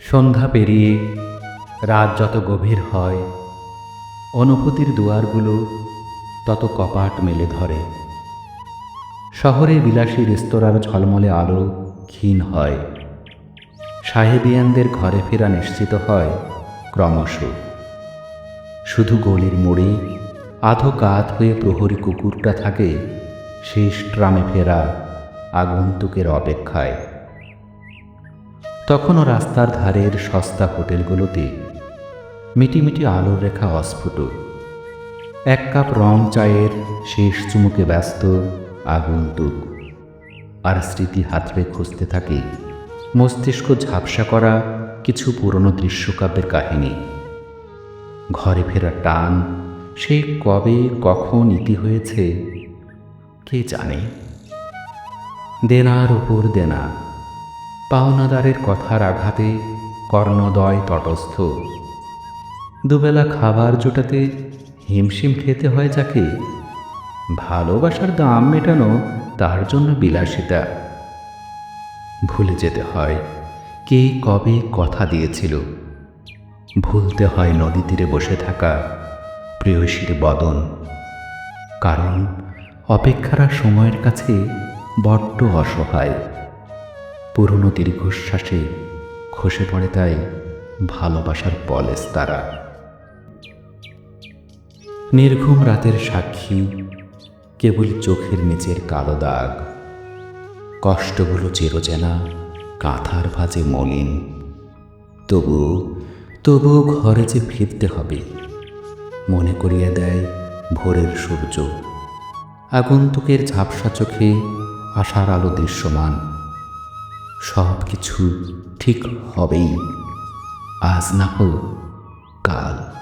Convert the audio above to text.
সন্ধ্যা পেরিয়ে রাত যত গভীর হয়, অনুভূতির দুয়ারগুলো তত কপাট মেলে ধরে। শহরের বিলাসী রেস্তোরাঁর ঝলমলে আলো ক্ষীণ হয়। সাহেবিয়ানদের ঘরে ফেরা নিশ্চিত হয় ক্রমশ। শুধু গলির মোড়ে আধো কাত হয়ে প্রহরী কুকুরটা থাকে, শেষ ট্রামে ফেরা আগন্তুকের অপেক্ষায়। তখনও রাস্তার ধারের সস্তা হোটেলগুলোতে মিটিমিটি আলোর রেখা অস্ফুট। এক কাপ রং চায়ের শেষ চুমুকে ব্যস্ত আগন্তুক। আর স্মৃতি হাতড়ে খুঁজতে থাকে মস্তিষ্ক ঝাপসা করা কিছু পুরনো দৃশ্যকাব্যের কাহিনী। ঘরে ফেরা টান, সে কবে, কখন ইতি হয়েছে, কে জানে? দেনার উপর দেনা। পাওনাদারের কথার আঘাতে কর্ণদয় তটস্থ। দুবেলা খাবার জোটাতে হিমশিম খেতে হয় যাকে। ভালোবাসার দাম মেটানো তার জন্য বিলাসিতা। ভুলে যেতে হয় কে কবে কথা দিয়েছিল। ভুলতে হয় নদী তীরে বসে থাকা প্রেয়সীর বদন। কারণ অপেক্ষারা সময়ের কাছে বড্ড অসহায়। পুরনো দীর্ঘশ্বাসে খসে পড়ে তাই ভালোবাসার পলেস তারা। নির্ঘুম রাতের সাক্ষী, কেবল চোখের নিচের কালো দাগ। কষ্টগুলো চেরোচেনা কাঁথার ভাজে মলিন। তবু তবু ঘরে যে ফিরতে হবে, মনে করিয়ে দেয় ভোরের সূর্য। আগন্তুকের ঝাপসা চোখে আশার আলো দৃশ্যমান। সব কিছু ঠিক হবেই। আজ না হোক কাল।